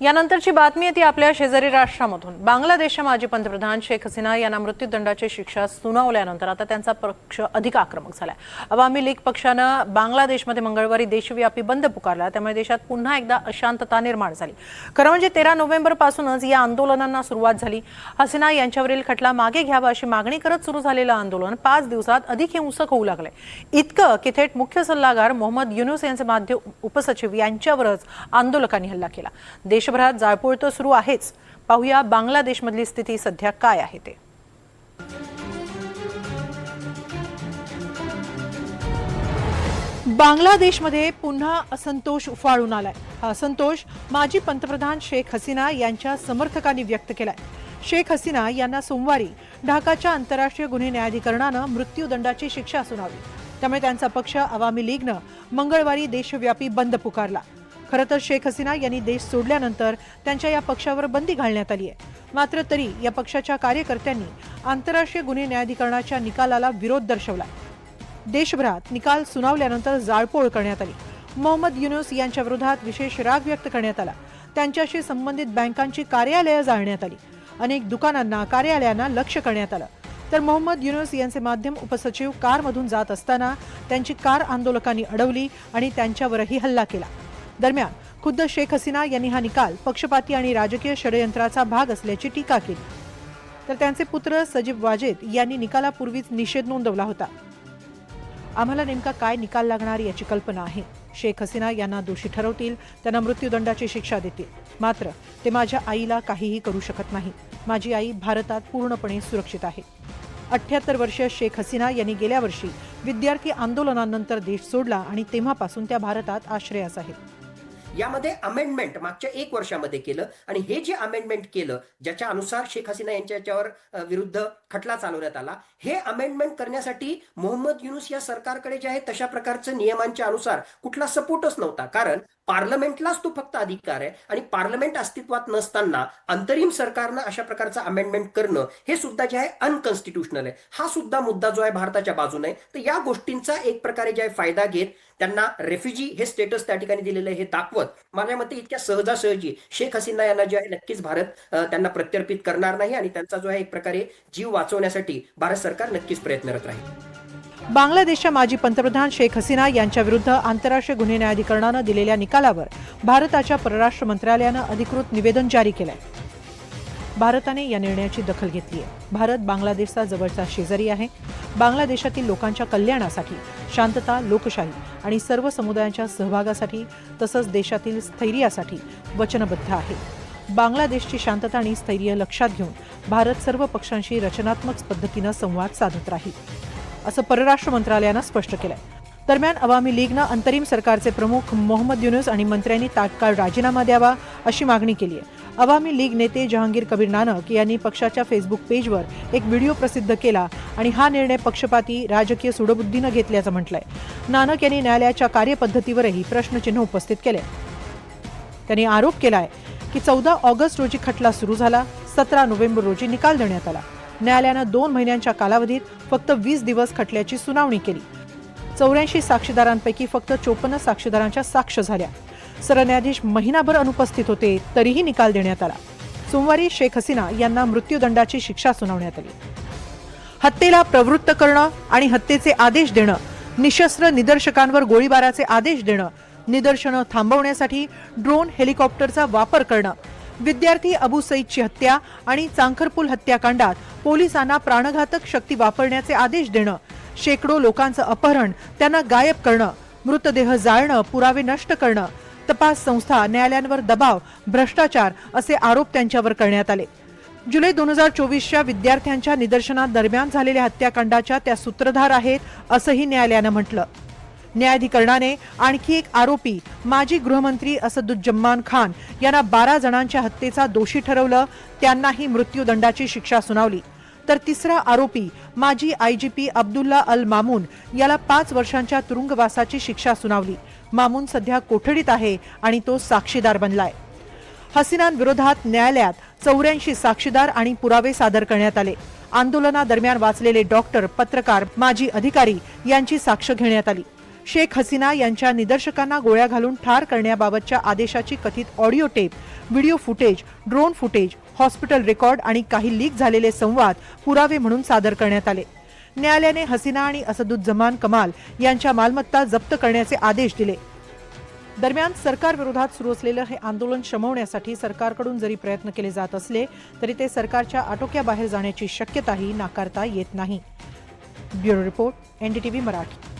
यानंतरची बातमी येते आपल्या शेजारी राष्ट्रामधून. बांगलादेशच्या माजी पंतप्रधान शेख हसीना यांना मृत्यूदंडाची शिक्षा सुनावल्यानंतर आता त्यांचा पक्ष अधिक आक्रमक झालाय. अवामी लीग पक्षानं बांगलादेशमध्ये मंगळवारी देशव्यापी बंद पुकारला. त्यामुळे देशात पुन्हा एकदा अशांतता निर्माण झाली. खरं म्हणजे तेरा नोव्हेंबर पासूनच या आंदोलनांना सुरुवात झाली. हसीना यांच्यावरील खटला मागे घ्यावा अशी मागणी करत सुरू झालेलं आंदोलन पाच दिवसात अधिक हिंसक होऊ लागलंय. इतकं की थेट मुख्य सल्लागार मोहम्मद युनुस यांचे माध्यम उपसचिव यांच्यावरच आंदोलकांनी हल्ला केला. देश देशभरात जाळपोळ तर सुरू आहेच. पाहूया बांगलादेशमधली स्थिती सध्या काय आहे ते. बांगलादेशमध्ये पुन्हा असंतोष उफाळून आलाय. हा असंतोष माजी पंतप्रधान शेख हसीना यांच्या समर्थकांनी व्यक्त केलाय. शेख हसीना यांना सोमवारी ढाकाच्या आंतरराष्ट्रीय गुन्हे न्यायाधिकरणानं मृत्यूदंडाची शिक्षा सुनावली. त्यामुळे त्यांचा पक्ष आवामी लीगनं मंगळवारी देशव्यापी बंद पुकारला. खरं तर शेख हसीना यांनी देश सोडल्यानंतर त्यांच्या या पक्षावर बंदी घालण्यात आली आहे. मात्र तरी या पक्षाच्या कार्यकर्त्यांनी आंतरराष्ट्रीय गुन्हे न्यायाधिकरणाच्या निकालाला विरोध दर्शवला. देशभरात निकाल सुनावल्यानंतर जाळपोळ करण्यात आली. मोहम्मद युनुस यांच्या विरोधात विशेष राग व्यक्त करण्यात आला. त्यांच्याशी संबंधित बँकांची कार्यालयं जाळण्यात आली. अनेक दुकानांना कार्यालयांना लक्ष करण्यात आलं. तर मोहम्मद युनुस यांचे माध्यम उपसचिव कारमधून जात असताना त्यांची कार आंदोलकांनी अडवली आणि त्यांच्यावरही हल्ला केला. दरम्यान खुद्द शेख हसीना यांनी हा निकाल पक्षपाती आणि राजकीय षडयंत्राचा भाग असल्याची टीका केली. तर त्यांचे पुत्र सजीब वाजेद यांनी निकालापूर्वीच निषेध नोंदवला होता. आम्हाला नेमका काय निकाल लागणार याची कल्पना आहे. शेख हसीना यांना दोषी ठरवतील त्यांना मृत्यूदंडाची शिक्षा देतील. मात्र ते माझ्या आईला काहीही करू शकत नाही. माझी आई भारतात पूर्णपणे सुरक्षित आहे. अठ्याहत्तर वर्षीय शेख हसीना यांनी गेल्या वर्षी विद्यार्थी आंदोलनानंतर देश सोडला आणि तेव्हापासून त्या भारतात आश्रयास आहेत. यामध्ये अमेंडमेंट मागच्या एक वर्षामध्ये केलं आणि हे जे अमेंडमेंट केलं ज्याच्या अनुसार शेख हसीना यांच्या याच्यावर विरुद्ध खटला चालवण्यात आला हे अमेंडमेंट करण्यासाठी मोहम्मद युनुस या सरकारकडे जे आहे तशा प्रकारचं नियमांच्या अनुसार कुठला सपोर्टच नव्हता. कारण पार्लमेंटलाच तो फक्त अधिकार आहे. आणि पार्लमेंट अस्तित्वात नसताना अंतरिम सरकारनं अशा प्रकारचं अमेंडमेंट करणं हे सुद्धा जे आहे अनकॉन्स्टिट्युशनल आहे. हा सुद्धा मुद्दा जो आहे भारताच्या बाजूने तर या गोष्टींचा एक प्रकारे जे आहे फायदा घेत त्यांना रेफ्युजी हे स्टेटस त्या ठिकाणी दिलेलं आहे हे दाखवत. माझ्या मते इतक्या सहजासहजी शेख हसीना यांना जे आहे नक्कीच भारत त्यांना प्रत्यर्पित करणार नाही आणि त्यांचा जो आहे एक प्रकारे जीव वाचवण्यासाठी भारत सरकार नक्कीच प्रयत्नरत राहील. बांगलादेशच्या माजी पंतप्रधान शेख हसीना यांच्या विरुद्ध आंतरराष्ट्रीय गुन्हे न्यायाधिकरणानं दिलेल्या निकालावर भारताच्या परराष्ट्र मंत्रालयानं अधिकृत निवेदन जारी केलंय. भारताने या निर्णयाची दखल घेतली आहे. भारत बांगलादेशचा जवळचा शेजारी आहे. बांगलादेशातील लोकांच्या कल्याणासाठी शांतता लोकशाही आणि सर्व समुदायांच्या सहभागासाठी तसंच देशातील स्थैर्यासाठी वचनबद्ध आहे. बांगलादेशची शांतता आणि स्थैर्य लक्षात घेऊन भारत सर्व पक्षांशी रचनात्मक पद्धतीनं संवाद साधत राहील. असं परराष्ट्र मंत्रालयानं स्पष्ट केलंय. दरम्यान अवामी लीगनं अंतरिम सरकारचे प्रमुख मोहम्मद युनुस आणि मंत्र्यांनी तात्काळ राजीनामा द्यावा अशी मागणी केली आहे अवामी लीग नेते जहांगीर कबीर नानक यांनी पक्षाच्या फेसबुक पेजवर एक व्हिडिओ प्रसिद्ध केला आणि हा निर्णय पक्षपाती राजकीय सुडबुद्धीनं घेतल्याचं म्हटलंय. नानक यांनी न्यायालयाच्या कार्यपद्धतीवरही प्रश्नचिन्ह उपस्थित केले. त्यांनी आरोप केलाय की चौदा ऑगस्ट रोजी खटला सुरू झाला सतरा नोव्हेंबर रोजी निकाल देण्यात आला. न्यायालयानं दोन महिन्यांच्या कालावधीत फक्त वीस दिवस खटल्याची सुनावणी केली. चौऱ्याऐंशी साक्षीदारांपैकी फक्त चोपन्न साक्षीदारांच्या साक्ष झाल्या. सरन्यायाधीश महिनाभर अनुपस्थित होते तरीही निकाल देण्यात आला. सोमवारी शेख हसीना यांना मृत्यूदंडाची शिक्षा सुनावण्यात आली. हत्येला प्रवृत्त करणं आणि हत्येचे आदेश देणं निशस्त्र निदर्शकांवर गोळीबाराचे आदेश देणं निदर्शनं थांबवण्यासाठी ड्रोन हेलिकॉप्टरचा वापर करणं विद्यार्थी अबू सईदची हत्या आणि चांखरपूल हत्याकांडात पोलिसांना प्राणघातक शक्ती वापरण्याचे आदेश देणं शेकडो लोकांचं अपहरण त्यांना गायब करणं मृतदेह जाळणं पुरावे नष्ट करणं तपास संस्था न्यायालयांवर दबाव भ्रष्टाचार असे आरोप त्यांच्यावर करण्यात आले. जुलै दोन हजार चोवीसच्या विद्यार्थ्यांच्या निदर्शनादरम्यान झालेल्या हत्याकांडाच्या त्या सूत्रधार आहेत असंही न्यायालयानं म्हटलं. न्यायाधिकरणाने आणखी एक आरोपी माजी गृहमंत्री असदुज्जमान खान यांना बारा जणांच्या हत्येचा दोषी ठरवलं त्यांनाही मृत्यूदंडाची शिक्षा सुनावली. तर तिसरा आरोपी माजी आयजीपी अब्दुल्ला अल मामून याला पाच वर्षांच्या तुरुंगवासाची शिक्षा सुनावली. मामून सध्या कोठडीत आहे आणि तो साक्षीदार बनलाय. हसीनांविरोधात न्यायालयात चौऱ्याऐंशी साक्षीदार आणि पुरावे सादर करण्यात आले. आंदोलनादरम्यान वाचलेले डॉक्टर पत्रकार माजी अधिकारी यांची साक्ष घेण्यात आली. शेख हसीना यांच्या निदर्शकांना गोळ्या घालून ठार करण्याबाबतच्या आदेशाची कथित audio tape video footage drone footage hospital record आणि काही लीक झालेले संवाद पुरावे म्हणून सादर करण्यात आले. न्यायालयाने हसीना आणि असदुज्जमान कमाल यांच्या मालमत्ता जप्त करण्याचे आदेश दिले. दरम्यान सरकार विरोधात सुरू असलेलं हे आंदोलन शमवण्यासाठी सरकारकडून जरी प्रयत्न केले जात असले तरी ते सरकारच्या आटोक्याबाहेर जाण्याची शक्यताही नाकारता येत नाही. Bureau report NDTV Marathi.